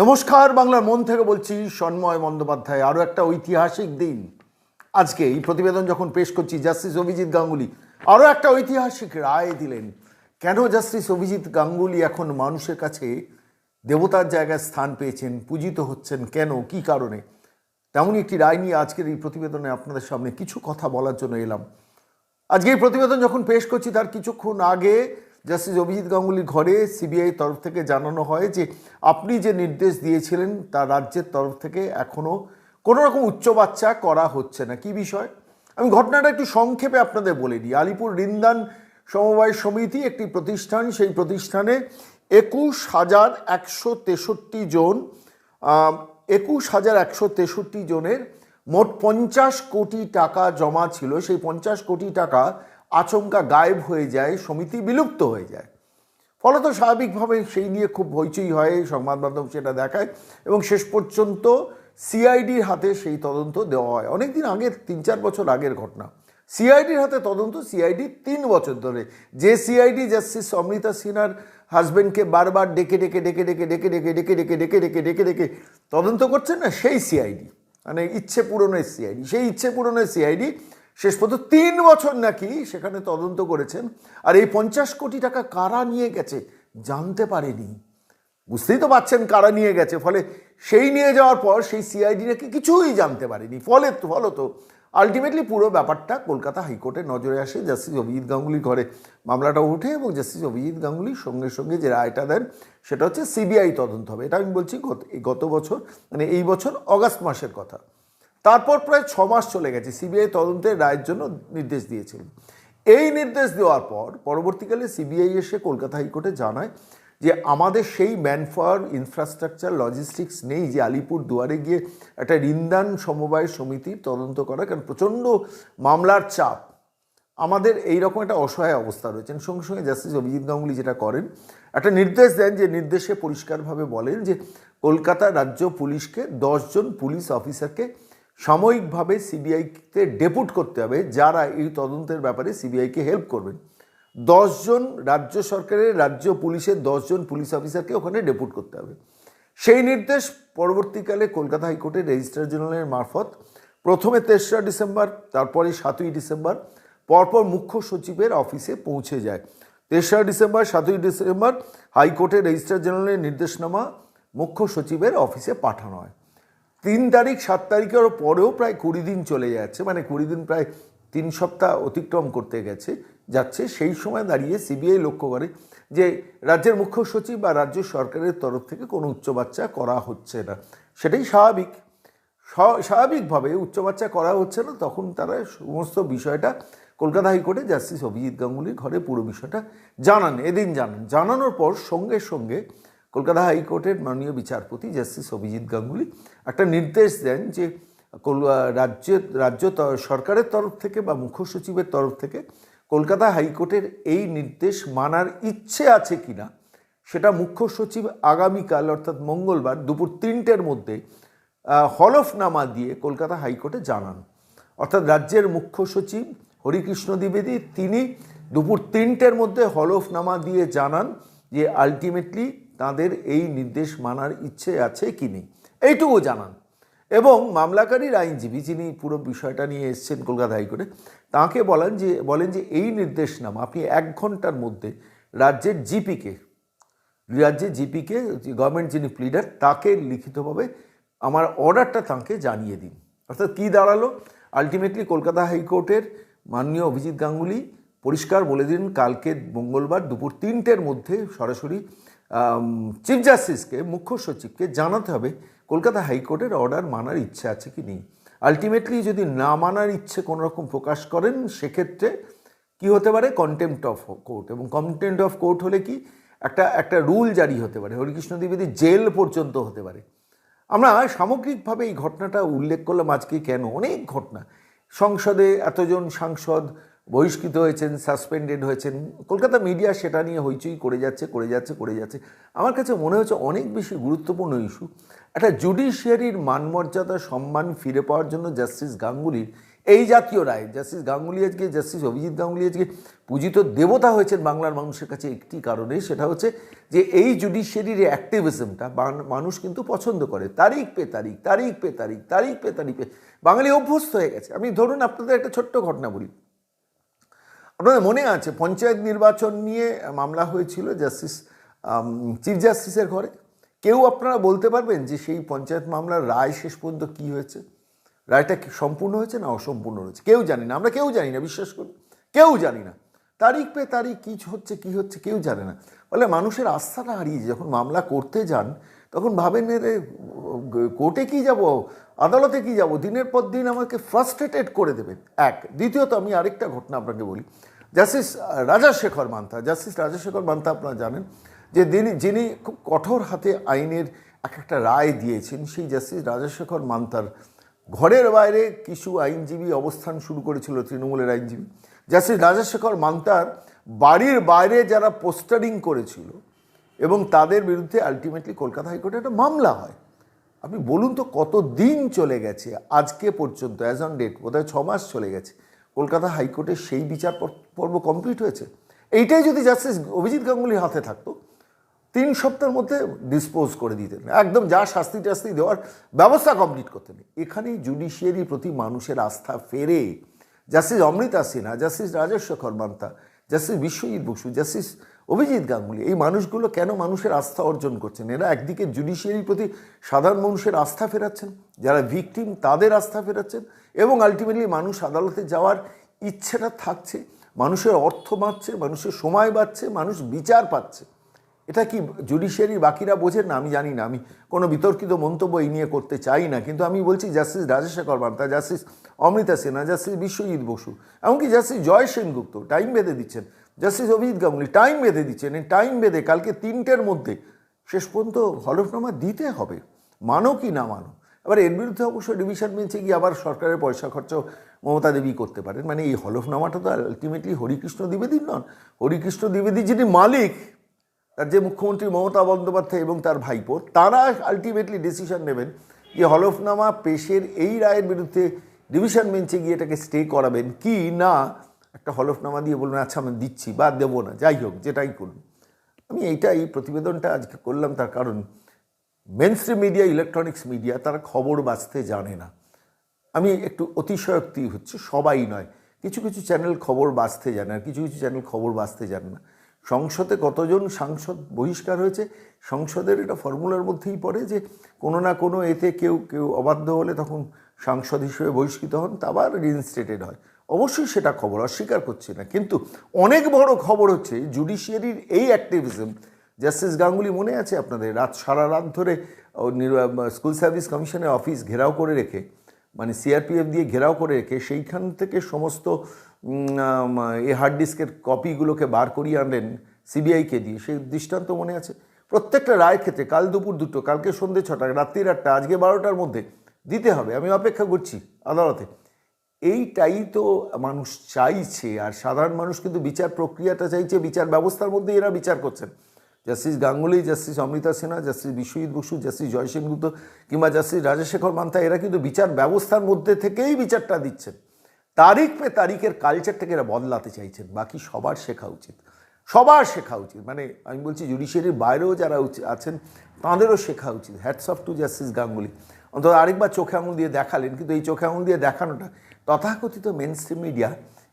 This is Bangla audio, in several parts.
নমস্কার, বাংলার মন থেকে বলছি সন্ময় বন্দ্যোপাধ্যায়। আরও একটা ঐতিহাসিক দিন। আজকে এই প্রতিবেদন যখন পেশ করছি, জাস্টিস অভিজিৎ গাঙ্গুলি আরও একটা ঐতিহাসিক রায় দিলেন। কেন জাস্টিস অভিজিৎ গাঙ্গুলি এখন মানুষের কাছে দেবতার জায়গায় স্থান পেয়েছেন, পূজিত হচ্ছেন কেন, কি কারণে? তেমনই একটি রায় নিয়ে আজকের এই প্রতিবেদনে আপনাদের সামনে কিছু কথা বলার জন্য এলাম। আজকে এই প্রতিবেদন যখন পেশ করছি, তার কিছুক্ষণ আগে জাস্টিস অভিজিৎ গাঙ্গুলির ঘরে সিবিআই তরফ থেকে জানানো হয় যে, আপনি যে নির্দেশ দিয়েছিলেন তা রাজ্যের তরফ থেকে এখনও কোনো রকম উচ্চ বাচ্চা করা হচ্ছে না। কি বিষয়? আমি ঘটনাটা একটু সংক্ষেপে আপনাদের বলে দিই। আলিপুর রিন্দান সমবায় সমিতি একটি প্রতিষ্ঠান, সেই প্রতিষ্ঠানে একুশ হাজার একশো তেষট্টি জন একুশ হাজার একশো তেষট্টি জনের মোট পঞ্চাশ কোটি টাকা জমা ছিল। সেই পঞ্চাশ কোটি টাকা আচমকা গায়েব হয়ে যায় সমিতি বিলুপ্ত হয়ে যায় ফলত স্বাভাবিকভাবে সেই নিয়ে খুব হইচই হয় সংবাদ মাধ্যম সেটা দেখায় এবং শেষ পর্যন্ত সিআইডির হাতে সেই তদন্ত দেওয়া হয় অনেকদিন আগের তিন চার বছর আগের ঘটনা সিআইডির হাতে তদন্ত সিআইডি তিন বছর ধরে যে সিআইডি জাস্টিস অমৃতা সিনহার হাজব্যান্ডকে বারবার ডেকে ডেকে ডেকে ডেকে ডেকে ডেকে ডেকে ডেকে ডেকে ডেকে ডেকে ডেকে তদন্ত করছেন না সেই সিআইডি মানে ইচ্ছে পূরণের সিআইডি সেই ইচ্ছে পূরণের সিআইডি শেষ পর্যন্ত তিন বছর নাকি সেখানে তদন্ত করেছেন। আর এই পঞ্চাশ কোটি টাকা কারা নিয়ে গেছে জানতে পারেনি। বুঝতেই তো পাচ্ছেন কারা নিয়ে গেছে। ফলে সেই নিয়ে যাওয়ার পর সেই সিআইডি নাকি কিছুই জানতে পারেনি। ফলে ফলত আলটিমেটলি পুরো ব্যাপারটা কলকাতা হাইকোর্টে নজরে আসে। জাস্টিস অভিজিৎ গাঙ্গুলি ঘরে মামলাটা ওঠে এবং জাস্টিস অভিজিৎ গাঙ্গুলি সঙ্গে সঙ্গে যে রায়টা দেন সেটা হচ্ছে সিবিআই তদন্ত হবে। এটা আমি বলছি গত গত বছর মানে এই বছর অগাস্ট মাসের কথা। তারপর প্রায় ছ মাস চলে গেছে, সিবিআই তদন্তের রায়ের জন্য নির্দেশ দিয়েছিলেন এই নির্দেশ দেওয়ার পর পরবর্তীকালে সিবিআই এসে কলকাতা হাইকোর্টে জানায় যে আমাদের সেই ম্যানপাওয়ার ইনফ্রাস্ট্রাকচার, লজিস্টিক্স নেই যে আলিপুর দুয়ারে গিয়ে একটা রিন্দান সমবায় সমিতির তদন্ত করা, কারণ প্রচণ্ড মামলার চাপ। আমাদের এই রকম একটা অসহায় অবস্থা রয়েছেন সঙ্গে সঙ্গে জাস্টিস অভিজিৎ গাঙ্গুলি যেটা করেন, একটা নির্দেশ দেন যে নির্দেশে পরিষ্কারভাবে বলেন যে কলকাতা রাজ্য পুলিশকে দশজন পুলিশ অফিসারকে সাময়িকভাবে সিবিআইতে ডেপুট করতে হবে, যারা এই তদন্তের ব্যাপারে সিবিআইকে হেল্প করবেন। দশজন রাজ্য সরকারের, রাজ্য পুলিশের দশজন পুলিশ অফিসারকে ওখানে ডেপুট করতে হবে। সেই নির্দেশ পরবর্তীকালে কলকাতা হাইকোর্টের রেজিস্ট্রার জেনারেলের মারফত, প্রথমে তেসরা ডিসেম্বর, তারপরে সাতই ডিসেম্বর, পরপর মুখ্য সচিবের অফিসে পৌঁছে যায়। তেসরা ডিসেম্বর, সাতই ডিসেম্বর হাইকোর্টের রেজিস্ট্রার জেনারেলের নির্দেশনামা মুখ্য সচিবের অফিসে পাঠানো হয়। তিন তারিখ, সাত তারিখের পরেও প্রায় কুড়ি দিন চলে যাচ্ছে মানে কুড়ি দিন প্রায় তিন সপ্তাহ অতিক্রম করতে গেছে, যাচ্ছে। সেই সময় দাঁড়িয়ে সিবিআই লক্ষ্য করে যে রাজ্যের মুখ্য সচিব বা রাজ্য সরকারের তরফ থেকে কোনো উচ্চবাচ্চা করা হচ্ছে না। সেটাই স্বাভাবিক। স্বা- স্বাভাবিকভাবে উচ্চবাচ্চা করা হচ্ছে না, তখন তারা সমস্ত বিষয়টা কলকাতা হাইকোর্টে জাস্টিস অভিজিৎ গাঙ্গুলির ঘরে পুরো বিষয়টা জানান, এদিন জানান। জানানোর পর সঙ্গে সঙ্গে কলকাতা হাইকোর্টের মাননীয় বিচারপতি জাস্টিস অভিজিৎ গাঙ্গুলি একটা নির্দেশ দেন যে রাজ্যের রাজ্য সরকারের তরফ থেকে বা মুখ্য সচিবের তরফ থেকে কলকাতা হাইকোর্টের এই নির্দেশ মানার ইচ্ছে আছে কিনা সেটা মুখ্য সচিব আগামীকাল, অর্থাৎ মঙ্গলবার দুপুর তিনটের মধ্যে হলফনামা দিয়ে কলকাতা হাইকোর্টে জানান। অর্থাৎ রাজ্যের মুখ্য সচিব হরিকৃষ্ণ দ্বিবেদী, তিনি দুপুর তিনটের মধ্যে হলফনামা দিয়ে জানান যে আলটিমেটলি তাদের এই নির্দেশ মানার ইচ্ছে আছে কি নেই? এইটুকু জানান। এবং মামলাকারীর আইনজীবী যিনি পুরো বিষয়টা নিয়ে এসছেন কলকাতা হাইকোর্টে, তাকে বলেন যে বলেন যে এই নির্দেশনামা আপনি এক ঘণ্টার মধ্যে রাজ্যের জিপিকে রাজ্যের জিপিকে, গভর্নমেন্ট যিনি প্লিডার তাকে লিখিতভাবে আমার অর্ডারটা তাঁকে জানিয়ে দিন। অর্থাৎ কী দাঁড়াল? আলটিমেটলি কলকাতা হাইকোর্টের মাননীয় অভিজিৎ গাঙ্গুলি পরিষ্কার বলে দিন কালকে মঙ্গলবার দুপুর তিনটের মধ্যে সরাসরি চিফ জাস্টিসকে মুখ্য সচিবকে জানাতে হবে কলকাতা হাইকোর্টের অর্ডার মানার ইচ্ছে আছে কি নেই। আলটিমেটলি যদি না মানার ইচ্ছে কোনো রকম প্রকাশ করেন, সেক্ষেত্রে কি হতে পারে? কন্টেম্পট অফ কোর্ট এবং কন্টেম্পট অফ কোর্ট হলে কি? একটা একটা রুল জারি হতে পারে। হরিকৃষ্ণ দ্বিবেদী জেল পর্যন্ত হতে পারে। আমরা সামগ্রিকভাবে এই ঘটনাটা উল্লেখ করলাম আজকে কেন? অনেক ঘটনা। সংসদে এতজন সাংসদ বহিষ্কৃত হয়েছেন সাসপেন্ডেড হয়েছেন। কলকাতা মিডিয়া সেটা নিয়ে হইচই করে যাচ্ছে করে যাচ্ছে করে যাচ্ছে। আমার কাছে মনে হচ্ছে অনেক বেশি গুরুত্বপূর্ণ ইস্যু একটা জুডিশিয়ারির মানমর্যাদা, সম্মান ফিরে পাওয়ার জন্য জাস্টিস গাঙ্গুলির এই জাতীয় রায় জাস্টিস গাঙ্গুলি আজকে জাস্টিস অভিজিৎ গাঙ্গুলি আজকে পূজিত দেবতা হয়েছেন বাংলার মানুষের কাছে একটি কারণে, সেটা হচ্ছে যে এই জুডিশিয়ারির অ্যাক্টিভিজমটা মানুষ কিন্তু পছন্দ করে। তারিখ পে তারিখ তারিখ পে তারিখ তারিখ পে তারিখ পে। বাঙালি অভ্যস্ত হয়ে গেছে। আমি ধরুন আপনাদের একটা ছোট্ট ঘটনা বলি। আপনাদের মনে আছে, পঞ্চায়েত নির্বাচন নিয়ে মামলা হয়েছিল জাস্টিস চিফ জাস্টিসের ঘরে? কেউ আপনারা বলতে পারবেন যে সেই পঞ্চায়েত মামলার রায় শেষ পর্যন্ত কী হয়েছে? রায়টা সম্পূর্ণ হয়েছে না অসম্পূর্ণ হয়েছে? কেউ জানি না, আমরা কেউ জানি না, বিশ্বাস করি কেউ জানি না। তারিখ পে তারিখ কী হচ্ছে কী হচ্ছে, কেউ জানে না। ফলে মানুষের আস্থাটা হারিয়ে যখন মামলা করতে যান, তখন ভাবেন রে কোর্টে কি যাব? আদালতে কি যাব? দিনের পর দিন আমাকে ফ্রাস্ট্রেটেড করে দেবেন। এক। দ্বিতীয়ত, আমি আরেকটা ঘটনা আপনাকে বলি। জাস্টিস রাজাশেখর মান্তা জাস্টিস রাজাশেখর মান্তা আপনারা জানেন যে তিনি যিনি খুব কঠোর হাতে আইনের এক একটা রায় দিয়েছেন, সেই জাস্টিস রাজাশেখর মান্তার ঘরের বাইরে কিছু আইনজীবী অবস্থান শুরু করেছিল, তৃণমূলের আইনজীবী। জাস্টিস রাজাশেখর মান্তার বাড়ির বাইরে যারা পোস্টারিং করেছিল এবং তাদের বিরুদ্ধে আলটিমেটলি কলকাতা হাইকোর্টে একটা মামলা হয়। আপনি বলুন তো কত দিন চলে গেছে? আজকে পর্যন্ত অ্যাজ অন ডেট বোধহয় ছ মাস চলে গেছে। কলকাতা হাইকোর্টে সেই বিচার পর্ব কমপ্লিট হয়েছে। এইটাই যদি জাস্টিস অভিজিৎ গাঙ্গুলির হাতে থাকতো, তিন সপ্তাহের মধ্যে ডিসপোজ করে দিতেন। একদম যা শাস্তি টাস্তি দেওয়ার ব্যবস্থা কমপ্লিট করতেন। এখানেই জুডিশিয়ারি প্রতি মানুষের আস্থা ফেরে। Justice Amrita Sinha justice Rajeshwar Mantha justice Biswajit Basu justice Abhijit Ganguly, এই মানুষগুলো কেন মানুষের আস্থা অর্জন করছেন? এরা একদিকে জুডিশিয়ারির প্রতি সাধারণ মানুষের আস্থা ফেরাচ্ছেন, যারা ভিকটিম তাদের আস্থা ফেরাচ্ছেন, এবং আলটিমেটলি মানুষ আদালতে যাওয়ার ইচ্ছেটা থাকছে, মানুষের অর্থ বাঁচছে, মানুষের সময় বাড়ছে মানুষ বিচার পাচ্ছে। এটা কি জুডিশিয়ারি বাকিরা বোঝেন না? আমি জানি না, আমি কোনো বিতর্কিত মন্তব্য এই নিয়ে করতে চাই না, কিন্তু আমি বলছি জাস্টিস রাজশেখর বার্তা জাস্টিস অমৃতা সিনহা জাস্টিস বিশ্বজিৎ বসু, এমনকি জাস্টিস জয় সেনগুপ্ত টাইম বেঁধে দিচ্ছেন। জাস্টিস অভিজিৎ গাঙ্গুলি টাইম বেঁধে দিচ্ছেন। এই টাইম বেঁধে কালকে তিনটের মধ্যে শেষ পর্যন্ত হলফনামা দিতে হবে। মানো কি না মানো? এবার এর বিরুদ্ধে অবশ্য ডিভিশন বেঞ্চে গিয়ে আবার সরকারের পয়সা খরচ মমতা দেবী করতে পারেন। মানে এই হলফনামাটা তো আলটিমেটলি হরিকৃষ্ণ দ্বিবেদীর নন। হরিকৃষ্ণ দ্বিবেদী যিনি মালিক, তার যে মুখ্যমন্ত্রী মমতা বন্দ্যোপাধ্যায় এবং তার ভাইপো, তারা আলটিমেটলি ডিসিশন নেবেন যে হলফনামা পেশের এই রায়ের বিরুদ্ধে ডিভিশন বেঞ্চে গিয়ে এটাকে স্টে করাবেন কি না। একটা হলফনামা দিয়ে বলবেন আচ্ছা আমি দিচ্ছি বা দেবো না, যাই হোক, যেটাই করুন। আমি এইটাই প্রতিবেদনটা আজকে করলাম, তার কারণ মেনস্ট্রিম মিডিয়া ইলেকট্রনিক্স মিডিয়া তারা খবর বাঁচতে জানে না। আমি একটু অতিশয়োক্তি হচ্ছে, সবাই নয়, কিছু কিছু চ্যানেল খবর বাঁচতে জানে আর কিছু কিছু চ্যানেল খবর বাঁচতে জানে না। সংসদে কতজন সাংসদ বহিষ্কার হয়েছে, সংসদের এটা ফর্মুলার মধ্যেই পড়ে যে কোনো না কোনো এতে কেউ কেউ অবাধ্য হলে তখন সাংসদ হিসেবে বহিষ্কৃত হন, তা আবার রিইনস্টেটেড হয়। অবশ্যই সেটা খবর অস্বীকার করছি না। কিন্তু অনেক বড় খবর হচ্ছে জুডিশিয়ারির এই অ্যাক্টিভিজম। জাস্টিস গাঙ্গুলি মনে আছে আপনাদের? রাত সারা রাত ধরে স্কুল সার্ভিস কমিশনের অফিস ঘেরাও করে রেখে মানে সিআরপিএফ দিয়ে ঘেরাও করে রেখে, সেইখান থেকে সমস্ত এই হার্ড ডিস্কের কপিগুলোকে বার করিয়ে আনলেন সিবিআইকে দিয়ে। সেই দৃষ্টান্ত মনে আছে? প্রত্যেকটা রায় ক্ষেত্রে কাল দুপুর দুটো, কালকে সন্ধ্যে ছটা, রাত্রির আটটা, আজকে বারোটার মধ্যে দিতে হবে। আমি অপেক্ষা করছি আদালতে। এইটাই তো মানুষ চাইছে, আর সাধারণ মানুষ কিন্তু বিচার প্রক্রিয়াটা চাইছে, বিচার ব্যবস্থার মধ্যে এরা বিচার করছেন। Justice Ganguly, justice Amrita Sinha justice Biswajit Basu, justice Joy Sengupta কিংবা জাস্টিস রাজশেখর মান্থা, এরা কিন্তু বিচার ব্যবস্থার মধ্যে থেকেই বিচারটা দিচ্ছেন। তারিখ পে তারিখের কালচারটাকে এরা বদলাতে চাইছেন, বাকি সবার শেখা উচিত। সবার শেখা উচিত মানে আমি বলছি জুডিশিয়ারির বাইরেও যারা আছেন, তাঁদেরও শেখা উচিত। Hats off to justice Ganguly. অন্তত আরেকবার চোখে আঙুল দিয়ে দেখালেন, কিন্তু এই চোখে আঙুল দিয়ে দেখানোটা তথাকথিত মেন স্ট্রিম মিডিয়া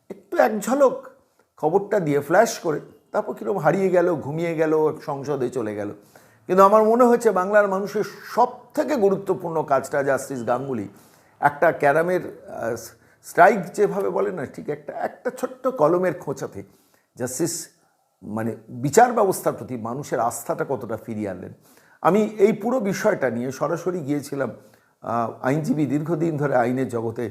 একটু এক ঝলক খবরটা দিয়ে ফ্ল্যাশ করে, তারপর কীরকম হারিয়ে গেল, ঘুমিয়ে গেল সংসদে চলে গেল। কিন্তু আমার মনে হচ্ছে বাংলার মানুষের সব থেকে গুরুত্বপূর্ণ কাজটা জাস্টিস গাঙ্গুলি, একটা ক্যারামের স্ট্রাইক যেভাবে বলে না, ঠিক একটা একটা ছোট্ট কলমের খোঁচাতে জাস্টিস মানে বিচার ব্যবস্থার প্রতি মানুষের আস্থাটা কতটা ফিরিয়ে আনলেন। আমি এই পুরো বিষয়টা নিয়ে সরাসরি গিয়েছিলাম আইনজীবী দীর্ঘদিন ধরে আইনের জগতে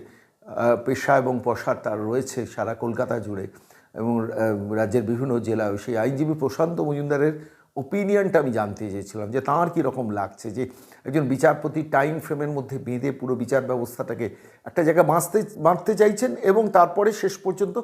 পেশা এবং পশার তার রয়েছে সারা কলকাতা জুড়ে এবং রাজ্যের বিভিন্ন জেলায় সেই আইনজীবী প্রশান্ত মজুমদারের ওপিনিয়নটা আমি জানতে চেয়েছিলাম যে তাঁর কীরকম লাগছে যে একজন বিচারপতি টাইম ফ্রেমের মধ্যে বেঁধে পুরো বিচার ব্যবস্থাটাকে একটা জায়গায় বাঁচতে, বাঁধতে চাইছেন এবং তারপরে শেষ পর্যন্ত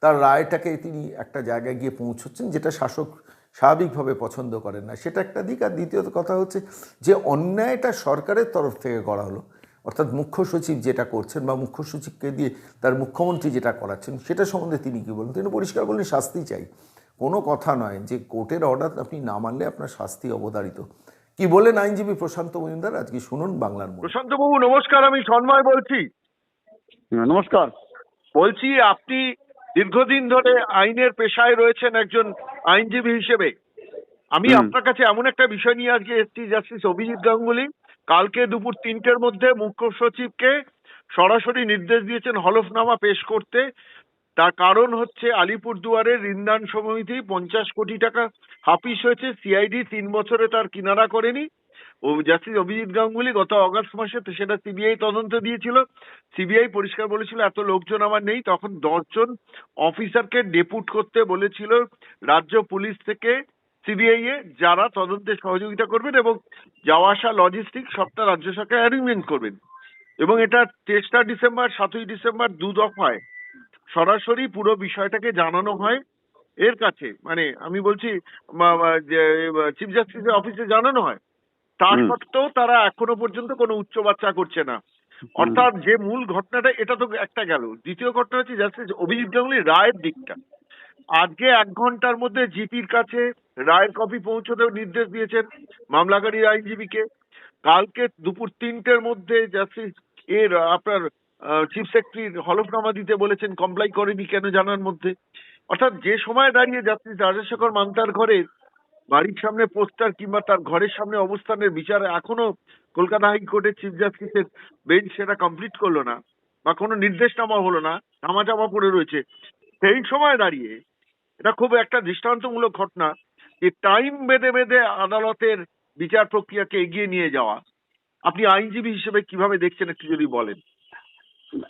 তার রায়টাকে তিনি একটা জায়গায় গিয়ে পৌঁছচ্ছেন যেটা শাসক স্বাভাবিকভাবে পছন্দ করেন না। সেটা একটা দিক। আর দ্বিতীয়ত কথা হচ্ছে যে অন্যায়টা সরকারের তরফ থেকে করা হলো। অর্থাৎ মুখ্য সচিব যেটা করছেন বা মুখ্য সচিবকে দিয়ে তার মুখ্যমন্ত্রী যেটা করাচ্ছেন সেটা সম্বন্ধে তিনি কি বলেন? তিনি পরিষ্কার বললেন শাস্তি চাই। কোনো কথা নয় যে কোর্টের অর্ডার আপনি না মানলে আপনার শাস্তি অবধারিত। কি বলেন আইনজীবী প্রশান্ত মজুমদার? আজকে শুনুন বাংলার প্রশান্ত বাবু নমস্কার আমি সন্ময় বলছি। হ্যাঁ, নমস্কার। বলছি আপনি দীর্ঘদিন ধরে আইনের পেশায় রয়েছেন একজন আইনজীবী হিসেবে। আমি আপনার কাছে এমন একটা বিষয় নিয়ে আজকে এসছি জাস্টিস অভিজিৎ গাঙ্গুলি। কালকে দুপুর তিনটের মধ্যে মুখ্য সচিবকে সরাসরি নির্দেশ দিয়েছেন হলফনামা পেশ করতে। তার কারণ হচ্ছে আলিপুরদুয়ারের ঋণদান সমিতি পঞ্চাশ কোটি টাকা হাফিস হয়েছে, সিআইডি তিন বছরে তার কিনারা করেনি। ও জাস্টিস অভিজিৎ গাঙ্গুলি গত অগস্ট মাসে সেটা সিবিআই তদন্ত দিয়েছিল। সিবিআই পরিষ্কার বলেছিল, এত লোকজন আমার নেই। তখন দশজন অফিসারকে ডেপুট করতে বলেছিল। রাজ্য পুলিশ থেকে সিবিআই এ যারা তদন্তে সহযোগিতা করবেন এবং যাওয়া আসা লজিস্টিক সবটা রাজ্য সরকার অ্যারেঞ্জমেন্ট করবেন। এবং এটা তেসরা ডিসেম্বর সাতই ডিসেম্বর দু দফায়। সরাসরি পুরো বিষয়টাকে জানানো হয় এর কাছে। মানে আমি বলছি চিফ জাস্টিসের অফিসে জানানো হয়। তা সত্ত্বেও তারা এখনও পর্যন্ত কোনো উচ্চ বাচ্চা করছে না। অর্থাৎ যে মূল ঘটনাটা এটা তো একটা গেল। দ্বিতীয় ঘটনা হচ্ছে জাস্টিস অভিজিৎ গাঙ্গুলি রায়ের দিকটা। আজকে এক ঘণ্টার মধ্যে জিপির কাছে রায়ের কপি পৌঁছতে নির্দেশ দিয়েছেন মামলাকারীর আইনজীবীকে। কালকে দুপুর তিনটের মধ্যে জাস্টিস এর আপনার চিফ সেক্রেটারি হলফনামা দিতে বলেছেন কমপ্লাই করেনি কেন জানার মধ্যে? অর্থাৎ যে সময় দাঁড়িয়ে জাস্টিস রাজেশেখর মান্তার ঘরে বাড়ির সামনে পোস্টার কিংবা তার ঘরের সামনে অবস্থানের বিচার এখনও কলকাতা হাইকোর্টের চিফ জাস্টিসের বেঞ্চ সেটা কমপ্লিট করল না বা কোনো নির্দেশনামা হলো না, ধামাচাপা পড়ে রয়েছে। সেই সময় দাঁড়িয়ে এটা খুব একটা দৃষ্টান্তমূলক ঘটনা। যে টাইম বেঁধে বেঁধে আদালতের বিচার প্রক্রিয়াকে এগিয়ে নিয়ে যাওয়া। আপনি আইনজীবী হিসেবে কীভাবে দেখছেন, একটু যদি বলেন।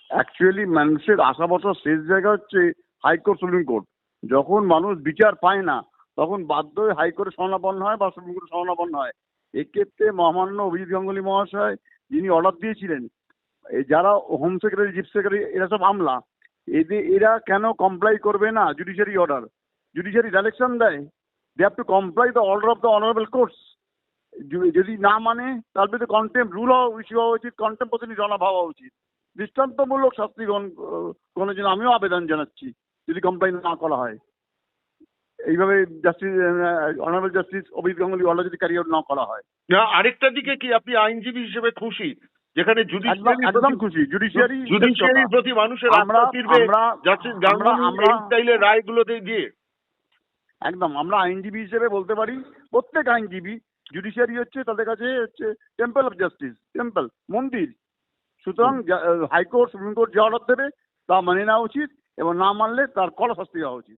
অ্যাকচুয়ালি মানুষের আশা শেষ জায়গা হচ্ছে হাইকোর্ট, সুপ্রিম কোর্ট। যখন মানুষ বিচার পায় না, তখন বাধ্য হয়ে হাইকোর্টে শরণাপন্ন হয় বা সুপ্রিম কোর্টে শরণাপন্ন হয়। এক্ষেত্রে মহামান্য অভিজিৎ গাঙ্গুলি মহাশয়, যিনি অর্ডার দিয়েছিলেন যারা হোম সেক্রেটারি চিফ সেক্রেটারি এরা সব আমলা। এদের, এরা কেন কমপ্লাই করবে না জুডিশিয়ারি অর্ডার জুডিশিয়ারি ডাইরেকশন দেয়। They have to comply the order of the honourable courts যদি না মানে তার বিরুদ্ধে কন্টেম্প রুল হওয়া ইস্যু হওয়া উচিত কন্টেম্প প্রতিনিধি জনা হওয়া উচিত। দৃষ্টান্তমূলক শাস্তি গ্রহণ গ্রহণের জন্য আমিও আবেদন জানাচ্ছি যদি কমপ্লেন না করা হয়। এইভাবে justice honourable justice Abhijit Ganguly order যদি ক্যারি আউট না করা হয়। আরেকটা দিকে কি আপনি আইনজীবী হিসেবে খুশি? যেখানে একদম একদম খুশি। জুডিশিয়ারি জুডিশিয়ারির প্রতি মানুষের আমরা জাস্টিস গাঙ্গুলি আমরা রায়গুলোতে দিয়ে একদম আমরা আইনজীবী হিসেবে বলতে পারি প্রত্যেক আইনজীবী জুডিশিয়ারি হচ্ছে তাদের কাছে হচ্ছে টেম্পল অফ জাস্টিস টেম্পল মন্দির। সুতরাং হাইকোর্ট সুপ্রিম কোর্ট যে অর্ডার দেবে তা মেনে নেওয়া উচিত এবং না মানলে তার কড়া শাস্তি হওয়া উচিত।